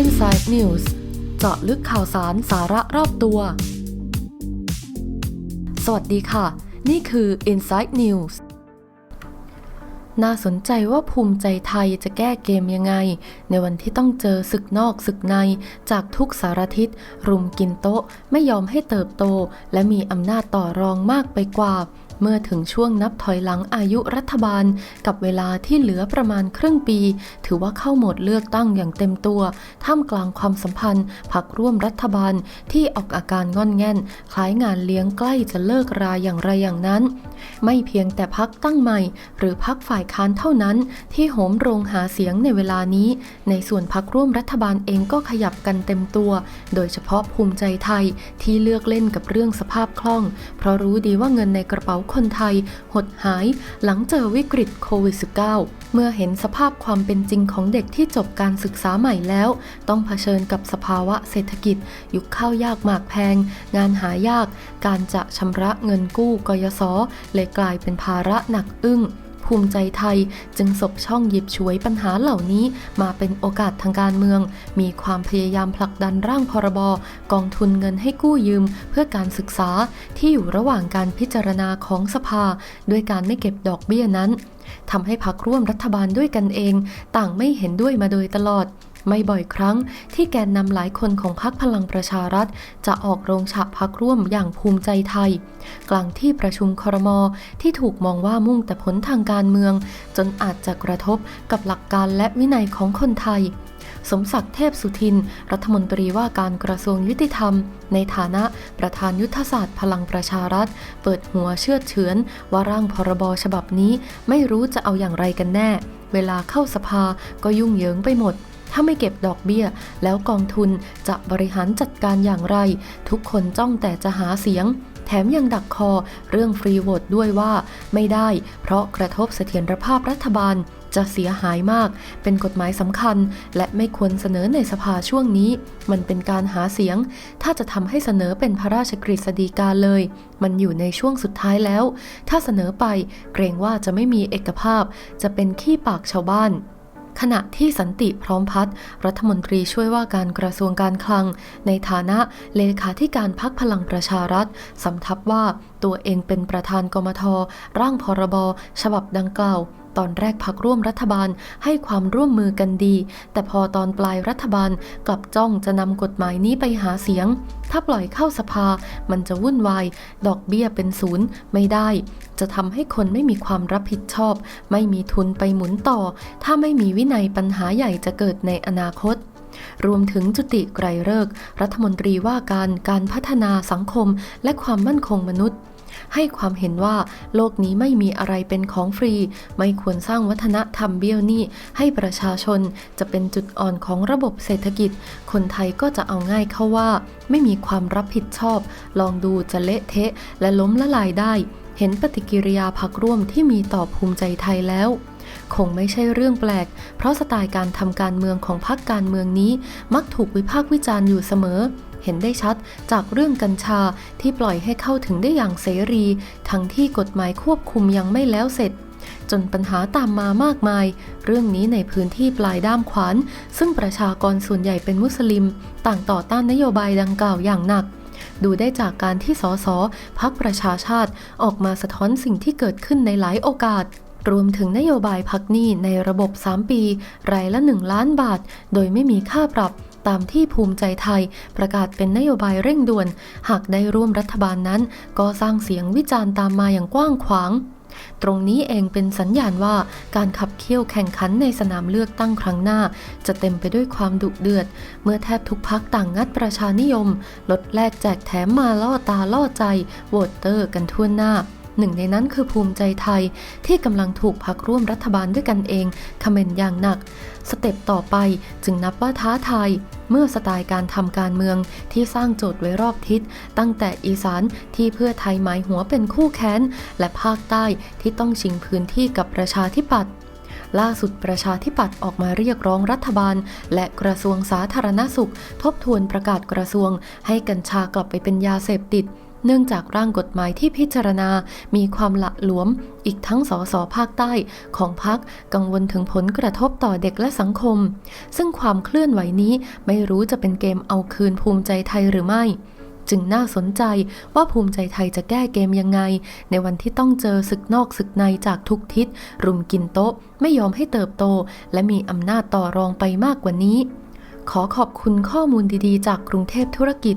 Inside News เจาะลึกข่าวสารสาระรอบตัว สวัสดีค่ะ นี่คือ Inside News น่าสนใจว่าภูมิใจไทยจะแก้เกมยังไง ในวันที่ต้องเจอศึกนอกศึกในจากทุกสารทิศ รุมกินโต๊ะ ไม่ยอมให้เติบโต และมีอำนาจต่อรองมากไปกว่า เมื่อถึงช่วงนับถอยหลังอายุรัฐบาล กับเวลาที่เหลือประมาณครึ่งปี ถือว่าเข้าโหมดเลือกตั้งอย่างเต็มตัว ท่ามกลางความสัมพันธ์พักร่วมรัฐบาลที่ออกอาการงอนแง่น คล้ายงานเลี้ยงใกล้จะเลิกราอย่างไรอย่างนั้น ไม่เพียงแต่พักตั้งใหม่ หรือพักฝ่ายค้านเท่านั้น ที่โหมโรงหาเสียงในเวลานี้ ในส่วนพักร่วมรัฐบาลเองก็ขยับกันเต็มตัว โดยเฉพาะภูมิใจไทยที่เลือกเล่นกับเรื่องสภาพคล่อง เพราะรู้ดีว่าเงินในกระเป๋าคนไทย หดหายหลังเจอวิกฤตโควิด -19 เมื่อเห็นสภาพความเป็นจริงของเด็กที่จบการศึกษาใหม่แล้ว ต้องเผชิญกับสภาวะเศรษฐกิจ ยุคข้าวยากหมากแพง งานหายาก การจะชำระเงินกู้กยศเลยกลายเป็นภาระหนักอึ้ง ภูมิใจไทย จึงสบช่องหยิบฉวยปัญหาเหล่านี้ มาเป็นโอกาสทางการเมือง มีความพยายามผลักดันร่างพรบ กองทุนเงินให้กู้ยืม เพื่อการศึกษาที่อยู่ระหว่างการพิจารณาของสภา ด้วยการไม่เก็บดอกเบี้ยนั้นทำให้พักร่วมรัฐบาลด้วยกันเอง ต่างไม่เห็นด้วยมาโดยตลอด ไม่บ่อยครั้งที่แกนนำหลายคนของพรรคพลังประชารัฐ จะออกโรงฉะพักร่วมอย่างภูมิใจไทย กลางที่ประชุมครมที่ถูกมองว่ามุ่งแต่ผลทางการเมือง จนอาจจะกระทบกับหลักการและวินัยของคนไทยสมศักดิ์เทพสุทิน รัฐมนตรีว่าการกระทรวงยุติธรรม ในฐานะประธานยุทธศาสตร์พลังประชารัฐ เปิดหัวเชื่อเฉือนว่าร่างพรบฉบับนี้ไม่รู้จะเอาอย่างไรกันแน่ เวลาเข้าสภาก็ยุ่งเหยิงไปหมด ถ้าไม่เก็บดอกเบี้ย แล้วกองทุนจะบริหารจัดการอย่างไร ทุกคนจ้องแต่จะหาเสียง แถมยังดักคอเรื่องฟรีโหวตด้วยว่า ไม่ได้ เพราะกระทบเสถียรภาพรัฐบาลจะเสียหายมาก เป็นกฎหมายสำคัญ และไม่ควรเสนอในสภาช่วงนี้ มันเป็นการหาเสียง ถ้าจะทำให้เสนอเป็นพระราชกฤษฎีกาเลย มันอยู่ในช่วงสุดท้ายแล้ว ถ้าเสนอไป เกรงว่าจะไม่มีเอกภาพ จะเป็นขี้ปากชาวบ้าน ขณะที่สันติพร้อมพัฒน์รัฐมนตรีช่วยว่าการกระทรวงการคลัง ในฐานะเลขาธิการพักพลังประชารัฐสำทับว่าตัวเองเป็นประธานกมทร่างพรบ ฉบับดังกล่าว ตอนแรกพักร่วมรัฐบาลให้ความร่วมมือกันดี แต่พอตอนปลายรัฐบาลกลับจ้องจะนำกฎหมายนี้ไปหาเสียง ถ้าปล่อยเข้าสภามันจะวุ่นวาย ดอกเบี้ยเป็นศูนย์ไม่ได้ จะทำให้คนไม่มีความรับผิดชอบ ไม่มีทุนไปหมุนต่อ ถ้าไม่มีวินัยปัญหาใหญ่จะเกิดในอนาคตรวมถึงจุติไกรเลิก รัฐมนตรีว่าการการพัฒนาสังคมและความมั่นคงมนุษย์ ให้ความเห็นว่าโลกนี้ไม่มีอะไรเป็นของฟรี ไม่ควรสร้างวัฒนธรรมเบี้ยวหนี้ให้ประชาชนจะเป็นจุดอ่อนของระบบเศรษฐกิจ คนไทยก็จะเอาง่ายเข้าว่า ไม่มีความรับผิดชอบ ลองดูจะเละเทะ และล้มละลายได้ เห็นปฏิกิริยาพักร่วมที่มีต่อภูมิใจไทยแล้วคงไม่ใช่เรื่องแปลก เพราะสไตล์การทำการเมืองของพรรคการเมืองนี้ มักถูกวิพากษ์วิจารณ์อยู่เสมอ เห็นได้ชัดจากเรื่องกัญชาที่ปล่อยให้เข้าถึงได้อย่างเสรี ทั้งที่กฎหมายควบคุมยังไม่แล้วเสร็จ จนปัญหาตามมามากมาย เรื่องนี้ในพื้นที่ปลายด้ามขวาน ซึ่งประชากรส่วนใหญ่เป็นมุสลิม ต่างต่อต้านนโยบายดังกล่าวอย่างหนักดูได้จากการที่สสพักประชาชาติออกมาสะท้อนสิ่งที่เกิดขึ้นในหลายโอกาส รวมถึงนโยบายพักหนี้ในระบบ 3 ปี รายละ 1 ล้านบาท โดยไม่มีค่าปรับ ตามที่ภูมิใจไทย ประกาศเป็นนโยบายเร่งด่วน หากได้ร่วมรัฐบาลนั้น ก็สร้างเสียงวิจารณ์ตามมาอย่างกว้างขวางตรงนี้เองเป็นสัญญาณว่าการขับเคี่ยวแข่งขันในสนามเลือกตั้งครั้งหน้า จะเต็มไปด้วยความดุเดือด เมื่อแทบทุกพักต่างงัดประชานิยม ลดแลกแจกแถมมาล่อตาล่อใจโหวตเตอร์กันทั่วหน้า หนึ่งในนั้นคือภูมิใจไทยที่กำลังถูกพักร่วมรัฐบาลด้วยกันเองคอมเมนต์อย่างหนัก สเต็ปต่อไปจึงนับว่าท้าทายเมื่อสไตล์การทำการเมืองที่สร้างโจทย์ไว้รอบทิศ ตั้งแต่อีสานที่เพื่อไทยหมายหัวเป็นคู่แค้น และภาคใต้ที่ต้องชิงพื้นที่กับประชาธิปัตย์ล่าสุดประชาธิปัตย์ออกมาเรียกร้องรัฐบาล และกระทรวงสาธารณสุข ทบทวนประกาศกระทรวง ให้กัญชากลับไปเป็นยาเสพติด เนื่องจากร่างกฎหมายที่พิจารณา มีความละหลวม อีกทั้งสสภาคใต้ของพักกังวลถึงผลกระทบต่อเด็กและสังคม ซึ่งความเคลื่อนไหวนี้ไม่รู้จะเป็นเกมเอาคืนภูมิใจไทยหรือไม่ จึงน่าสนใจว่าภูมิใจไทยจะแก้เกมยังไง ในวันที่ต้องเจอศึกนอกศึกในจากทุกทิศ รุมกินโต๊ะ ไม่ยอมให้เติบโต และมีอำนาจต่อรองไปมากกว่านี้ ขอขอบคุณข้อมูลดีๆ จากกรุงเทพธุรกิจ